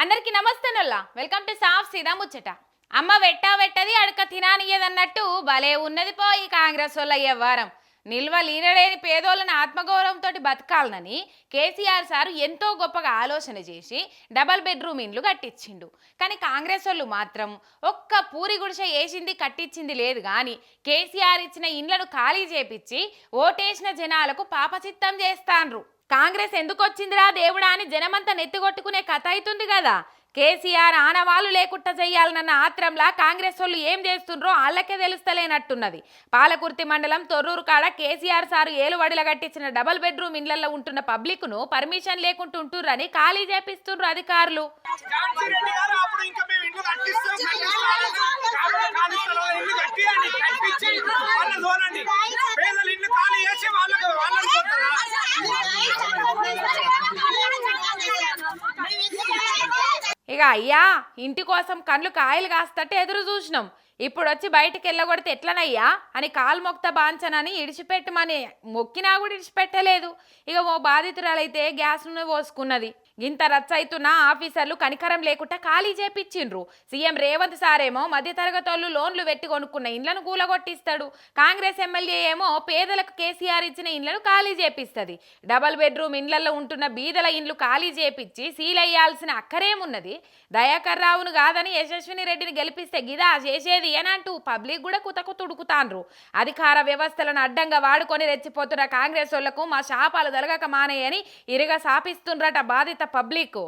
అందరికీ మళ్ళా welcome to సాఫ్ సీదా ముచ్చట. అమ్మ వెట్టా వెట్టది అడక తినానియదన్నట్టు భలే ఉన్నది పో ఈ కాంగ్రెస్ వాళ్ళ వ్యవహారం. నిల్వ లీనలేని పేదోళ్ళని ఆత్మగౌరవంతో బతకాలనని కేసీఆర్ సారు ఎంతో గొప్పగా ఆలోచన చేసి డబల్ బెడ్రూమ్ ఇండ్లు కట్టించిండు కానీ కాంగ్రెస్ వాళ్ళు మాత్రం ఒక్క పూరి గుడిసె వేసింది కట్టించింది లేదు కానీ కేసీఆర్ ఇచ్చిన ఇండ్లను ఖాళీ చేపించి ఓటేసిన జనాలకు పాపచిత్తం చేస్తాన్రు కాంగ్రెస్ ఎందుకు వచ్చిందిరా దేవుడా అని జనమంతా నెత్తిగొట్టుకునే కథ అవుతుంది కదా. కేసీఆర్ ఆనవాళ్ళు లేకుండా చేయాలన్న ఆత్రంలా కాంగ్రెస్ వాళ్ళు ఏం చేస్తుండ్రో వాళ్ళకే తెలుస్తలేనట్టున్నది. పాలకుర్తి మండలం తొర్రూరు కాడ కేసీఆర్ సారు ఏలువడిల కట్టించిన డబల్ బెడ్రూమ్ ఇండ్లలో ఉంటున్న పబ్లిక్ను పర్మిషన్ లేకుండా ఉంటుర్రని ఖాళీ చేపిస్తుండ్రు అధికారులు. ఇక అయ్యా ఇంటి కోసం కళ్ళు కాయలు కాస్తట్టే ఎదురు చూసినాం. ఇప్పుడు వచ్చి బయటికి వెళ్ళగొడితే ఎట్లనయ్యా? అని కాలు మొక్త బాంచనని ఇడిచిపెట్టమని మొక్కినా కూడా ఇడిచిపెట్టలేదు. ఇక ఓ బాధితురాలైతే గ్యాస్ను పోసుకున్నది. ఇంత రచ్చ అవుతున్న ఆఫీసర్లు కనికరం లేకుండా ఖాళీ చేపించిండ్రు సీఎం రేవంత్ సారేమో మధ్యతరగతోళ్ళు లోన్లు పెట్టి కొనుక్కున్న ఇండ్లను కూలగొట్టిస్తాడు. కాంగ్రెస్ ఎమ్మెల్యే ఏమో పేదలకు కేసీఆర్ ఇచ్చిన ఇండ్లను ఖాళీ చేపిస్తుంది. డబల్ బెడ్రూమ్ ఇండ్లలో ఉంటున్న బీదల ఇండ్లు ఖాళీ చేపించి సీల్ అయ్యాల్సిన అక్కరేమున్నది? దయాకర్ రావును కాదని యశస్విని రెడ్డిని గెలిపిస్తే గిదా చేసేది అని అంటూ పబ్లిక్ కూడా కుతకు తుడుకుతాండ్రు అధికార వ్యవస్థలను అడ్డంగా వాడుకొని రెచ్చిపోతున్న కాంగ్రెస్ వాళ్ళకు మా శాపాలు జరగక మానేయని ఇరుగ శాపిస్తుండ్రట బాధిత పబ్లిక్.